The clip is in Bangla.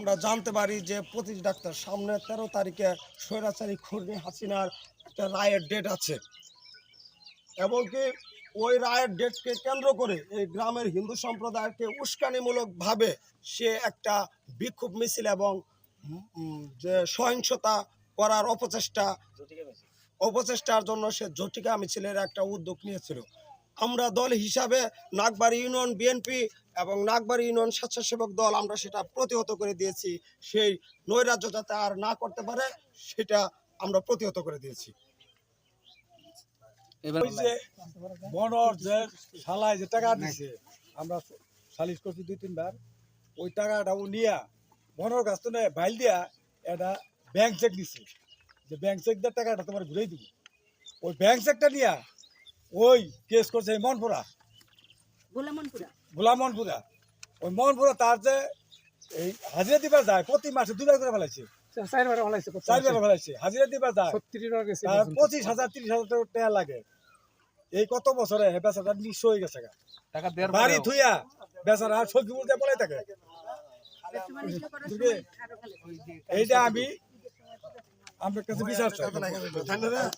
আমরা জানতে পারি যে পঁচিশ ডাক্তার সামনে তেরো তারিখে স্বৈরাচারী খুরনি হাসিনার একটা রায়ের ডেট আছে। এবং কি ওই রায়ের ডেটকে কেন্দ্র করে এই গ্রামের হিন্দু সম্প্রদায়কে উস্কানিমূলকভাবে সে একটা বিক্ষোভ মিছিল এবং যে সহিংসতা করার অপচেষ্টা, অপচেষ্টার জন্য সে ঝটিকা মিছিলের একটা উদ্যোগ নিয়েছিল। আমরা দল হিসাবে নাগবাড়ি ইউনিয়ন বিএনপি এবং নাগবাড়ি ইউনিয়ন স্বেচ্ছাসেবক দল আমরা সেটা প্রতিহত করে দিয়েছি। সেই নৈরাজ্য যাতে আর না করতে পারে সেটা আমরা প্রতিহত করে দিয়েছি। এবার ওই যে বনর যে শালায় যে টাকা দিছে আমরা সালিশ করছি দুই তিনবার। ওই টাকাটা ও নিয়া বনর কাছ থেকে বাইল দিয়া এটা ব্যাংক চেক নিছে যে ব্যাংক চেক দিয়ে টাকাটা তোমার ঘুরেই দিব। ওই ব্যাংক চেকটা নিয়া ওই কেস করছে এই মনপুরা। গোলামনপুরা? মনপুরা ওই মনপুরা তার যে এই হাজিরা দিবার যায় প্রতি মাসে দুবার করে ফেলাইছে। হাজিরা দিবার যায়। পঁচিশ হাজার তিরিশ হাজার টাকা লাগে। এই কত বছরে হে বেচারা নিঃস্ব হয়ে গেছে বাড়ি থুইয়া বেচারা থাকে। এইটা আমি আমার কাছে বিচার চাই। ধন্যবাদ।